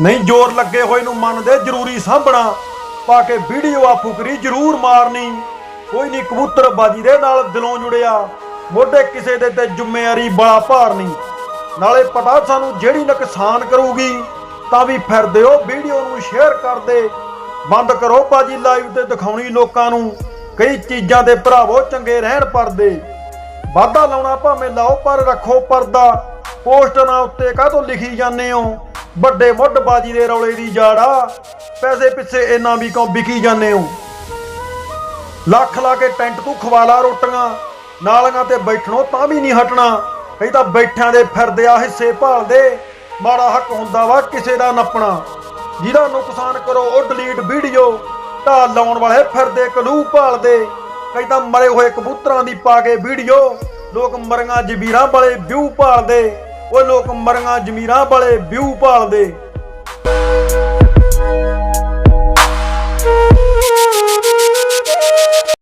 ਨਹੀਂ ਜ਼ੋਰ ਲੱਗੇ ਹੋਏ ਨੂੰ ਮੰਨਦੇ ਜ਼ਰੂਰੀ ਸਾਂਭਣਾ। ਪਾ ਕੇ ਵੀਡੀਓ ਆ ਫੁਕਰੀ, ਜ਼ਰੂਰ ਮਾਰਨੀ। ਕੋਈ ਨਹੀਂ ਕਬੂਤਰਬਾਜੀ ਦੇ ਨਾਲ ਦਿਲੋਂ ਜੁੜਿਆ। ਮੋਢੇ ਕਿਸੇ ਦੇ ਤੇ ਜ਼ਿੰਮੇਵਾਰੀ ਬੜਾ ਭਾਰ ਨਹੀਂ ਨਾਲੇ ਪਤਾ ਸਾਨੂੰ ਜਿਹੜੀ ਨੁਕਸਾਨ ਕਰੂਗੀ, ਤਾਂ ਵੀ ਫਿਰਦੇ ਹੋ ਵੀਡੀਓ ਨੂੰ ਸ਼ੇਅਰ ਕਰਦੇ ਬੰਦ ਕਰੋ ਬਾਜੀ ਲਾਈਵ ਤੇ ਦਿਖਾਉਣੀ ਲੋਕਾਂ ਨੂੰ। ਕਈ ਚੀਜ਼ਾਂ ਦੇ ਭਰਾਵੋ ਚੰਗੇ ਰਹਿਣ ਪਰਦੇ। ਵਾਧਾ ਲਾਉਣਾ ਭਾਵੇਂ ਲਾਓ, ਪਰ ਰੱਖੋ ਪਰਦਾ। ਪੋਸਟਰਾਂ ਉੱਤੇ ਕਾਹਤੋਂ ਲਿਖੀ ਜਾਂਦੇ ਹੋ? ਵੱਡੇ ਮੁੱਢ ਬਾਜੀ ਦੇ ਰੌਲੇ ਦੀ ਜਾੜਾ ਪੈਸੇ ਪਿੱਛੇ ਇੰਨਾ ਵੀ ਕਿਉਂ ਵਿਕੀ ਜਾਂਦੇ ਹੋ? ਲੱਖ ਲਾ ਕੇ ਟੈਂਟ ਤੂੰ ਖਵਾਲਾ ਰੋਟੀਆਂ, ਨਾਲੀਆਂ ਤੇ ਬੈਠਣੋਂ ਤਾਂ ਵੀ ਨਹੀਂ ਹਟਣਾ। ਕਈ ਤਾਂ ਬੈਠਿਆਂ ਦੇ ਫਿਰਦੇ ਆ ਹਿੱਸੇ ਭਾਲਦੇ। ਮਾੜਾ ਹੱਕ ਹੁੰਦਾ ਵਾ ਕਿਸੇ ਦਾ ਨੱਪਣਾ। ਜਿਹਦਾ ਨੁਕਸਾਨ ਕਰੋ ਉਹ ਡਿਲੀਟ ਵੀਡੀਓ। ਢਾਲ ਲਾਉਣ ਵਾਲੇ ਫਿਰਦੇ ਕਲੂ ਭਾਲਦੇ। ਕਈ ਤਾਂ ਮਰੇ ਹੋਏ ਕਬੂਤਰਾਂ ਦੀ ਪਾ ਕੇ ਵੀਡੀਓ। ਲੋਕ ਮਰੀਆਂ ਜਬੀਰਾਂ ਵਾਲੇ ਵਿਊ ਭਾਲਦੇ। ਉਹ ਲੋਕ ਮਰੀਆਂ ਜ਼ਮੀਰਾਂ ਵਾਲੇ ਵਿਊ ਭਾਲਦੇ।